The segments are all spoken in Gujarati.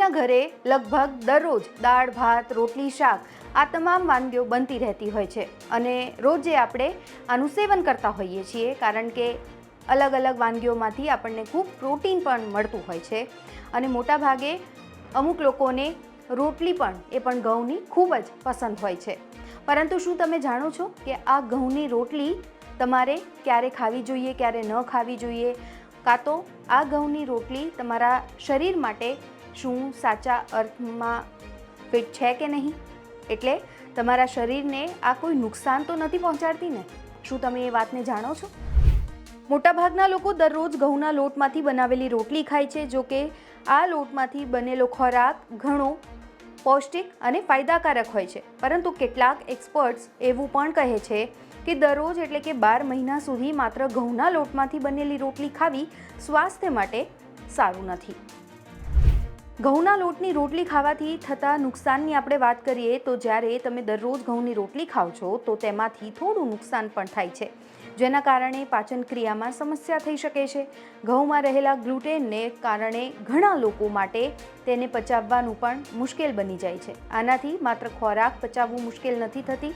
ગૃહિણીના ઘરે લગભગ દરરોજ દાળ, ભાત, રોટલી, શાક આ તમામ વાનગીઓ બનતી રહેતી હોય છે અને રોજે આપણે આનું સેવન કરતા હોઈએ છીએ કારણ કે અલગ અલગ વાનગીઓમાંથી આપણને ખૂબ પ્રોટીન પણ મળતું હોય છે અને મોટાભાગે અમુક લોકોને રોટલી પણ એ પણ ઘઉંની ખૂબ જ પસંદ હોય છે. પરંતુ શું તમે જાણો છો કે આ ઘઉંની રોટલી તમારે ક્યારે ખાવી જોઈએ, ક્યારે ન ખાવી જોઈએ? કાં તો આ ઘઉંની રોટલી તમારા શરીર માટે શું સાચા અર્થમાં ફિટ છે કે નહીં? એટલે તમારા શરીરને આ કોઈ નુકસાન તો નથી પહોંચાડતી ને? શું તમે એ વાતને જાણો છો? મોટાભાગના લોકો દરરોજ ઘઉંના લોટમાંથી બનાવેલી રોટલી ખાય છે, જો કે આ લોટમાંથી બનેલો ખોરાક ઘણો પૌષ્ટિક અને ફાયદાકારક હોય છે. પરંતુ કેટલાક એક્સપર્ટ્સ એવું પણ કહે છે કે દરરોજ એટલે કે બાર મહિના સુધી માત્ર ઘઉંના લોટમાંથી બનેલી રોટલી ખાવી સ્વાસ્થ્ય માટે સારું નથી. ઘઉંના લોટની રોટલી ખાવાથી થતા નુકસાનની આપણે વાત કરીએ તો જ્યારે તમે દરરોજ ઘઉંની રોટલી ખાઓ છો, તો તેમાંથી થોડું નુકસાન પણ થાય છે. જેના કારણે પાચન ક્રિયામાં સમસ્યા થઈ શકે છે. ઘઉંમાં રહેલા ગ્લુટેનને કારણે ઘણા લોકો માટે તેને પચાવવાનું પણ મુશ્કેલ બની જાય છે. આનાથી માત્ર ખોરાક પચાવવું મુશ્કેલ નથી થતી.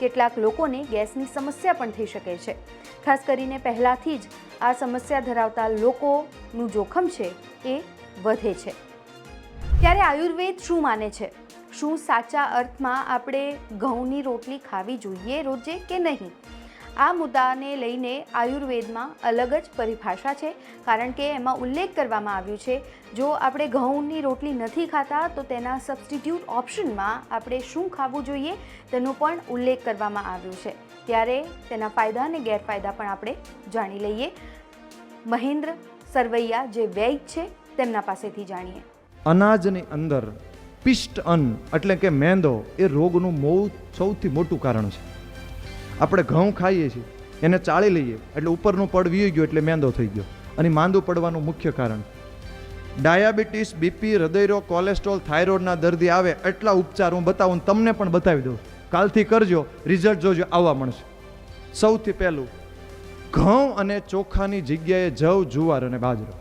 કેટલાક લોકોને ગેસની સમસ્યા પણ થઈ શકે છે. ખાસ કરીને પહેલાંથી જ આ સમસ્યા ધરાવતા લોકોનું જોખમ છે એ વધે છે. ત્યારે આયુર્વેદ શું માને છે? શું સાચા અર્થમાં આપણે ઘઉંની રોટલી ખાવી જોઈએ રોજે કે નહીં? આ મુદ્દાને લઈને આયુર્વેદમાં અલગ જ પરિભાષા છે, કારણ કે એમાં ઉલ્લેખ કરવામાં આવ્યું છે, જો આપણે ઘઉંની રોટલી નથી ખાતા, તો તેના સબસ્ટિટ્યૂટ ઓપ્શનમાં આપણે શું ખાવું જોઈએ, તેનો પણ ઉલ્લેખ કરવામાં આવ્યો છે. ત્યારે તેના ફાયદા અને ગેરફાયદા પણ આપણે જાણી લઈએ. મહેન્દ્ર સરવૈયા જે વૈદ છે, તેમના પાસેથી જાણીએ. અનાજની અંદર પિષ્ટ અન્ન એટલે કે મેંદો એ રોગનું મો સૌથી મોટું કારણ છે. આપણે ઘઉં ખાઈએ છીએ, એને ચાળી લઈએ, એટલે ઉપરનું પડ વી ગયું એટલે મેંદો થઈ ગયો. અને માંદું પડવાનું મુખ્ય કારણ. ડાયાબિટીસ, બીપી હૃદયરોગ કોલેસ્ટ્રોલ, થાઇરોઇડના દર્દી આવે એટલા ઉપચાર હું બતાવું તમને પણ બતાવી દઉં. કાલથી કરજો, રિઝલ્ટ જોજો, આવવા મળશે. સૌથી પહેલું, ઘઉં અને ચોખાની જગ્યાએ જવ, જુવાર અને બાજરો.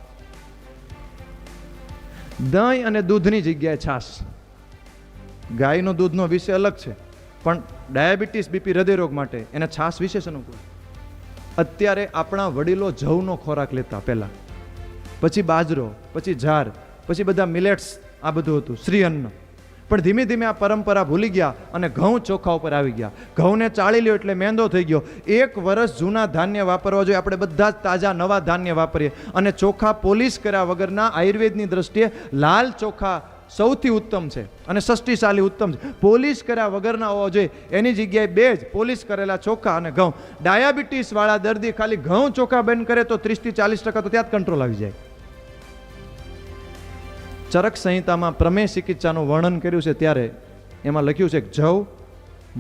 દહીં અને દૂધની જગ્યાએ છાશ. ગાયનો દૂધનો વિષય અલગ છે, પણ ડાયાબિટીસ બીપી હૃદયરોગ માટે એને છાશ વિશેષ અનુકૂળ. અત્યારે આપણા વડીલો જવનો ખોરાક લેતા પહેલાં. પછી બાજરો, પછી ઝાર પછી બધા મિલેટ્સ, આ બધું હતું, શ્રી અન્ન. પણ ધીમે ધીમે આ પરંપરા ભૂલી ગયા અને ઘઉં ચોખા ઉપર આવી ગયા. ઘઉંને ચાળી લ્યો એટલે મેંદો થઈ ગયો. એક વર્ષ જૂના ધાન્ય વાપરવા જોઈએ. આપણે બધા જ તાજા નવા ધાન્ય વાપરીએ. અને ચોખા પોલિશ કર્યા વગરના આયુર્વેદની દ્રષ્ટિએ લાલ ચોખા સૌથી ઉત્તમ છે અને સષ્ટિશાલી ઉત્તમ છે. પોલિશ કર્યા વગરના હોવા જોઈએ. એની જગ્યાએ બે જ પોલિશ કરેલા ચોખા અને ઘઉં. ડાયાબિટીસવાળા દર્દી ખાલી ઘઉં ચોખા બંધ કરે તો ત્રીસથી ચાલીસ ટકા તો ત્યાં જ કંટ્રોલ આવી જાય. ચરક સંહિતામાં પ્રમેય ચિકિત્સાનું વર્ણન કર્યું છે ત્યારે એમાં લખ્યું છે કે જવ,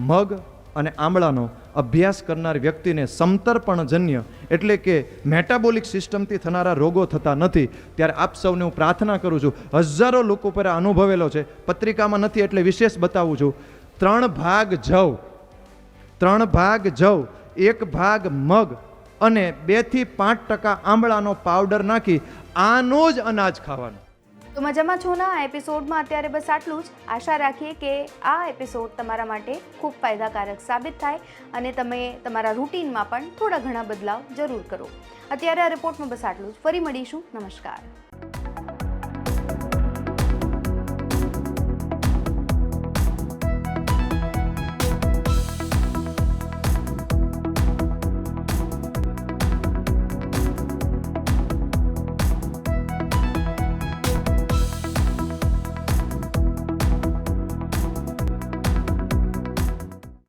મગ અને આમળાનો અભ્યાસ કરનાર વ્યક્તિને સમતર્પણજન્ય એટલે કે મેટાબોલિક સિસ્ટમથી થનારા રોગો થતા નથી. ત્યારે આપ સૌને હું પ્રાર્થના કરું છું, હજારો લોકો પર અનુભવેલો છે. પત્રિકામાં નથી એટલે વિશેષ બતાવું છું. ત્રણ ભાગ જવ, ત્રણ ભાગ જવ, એક ભાગ મગ અને બેથી પાંચ ટકા આંબળાનો પાવડર નાખી આનો જ અનાજ ખાવાનું. તો મજામાં છો ના? આ એપિસોડમાં અત્યારે બસ આટલું જ. આશા રાખીએ કે આ એપિસોડ તમારા માટે ખૂબ ફાયદાકારક સાબિત થાય અને તમે તમારા રૂટીનમાં પણ થોડા ઘણા બદલાવ જરૂર કરો. અત્યારે આ રિપોર્ટમાં બસ આટલું જ. ફરી મળીશું. નમસ્કાર.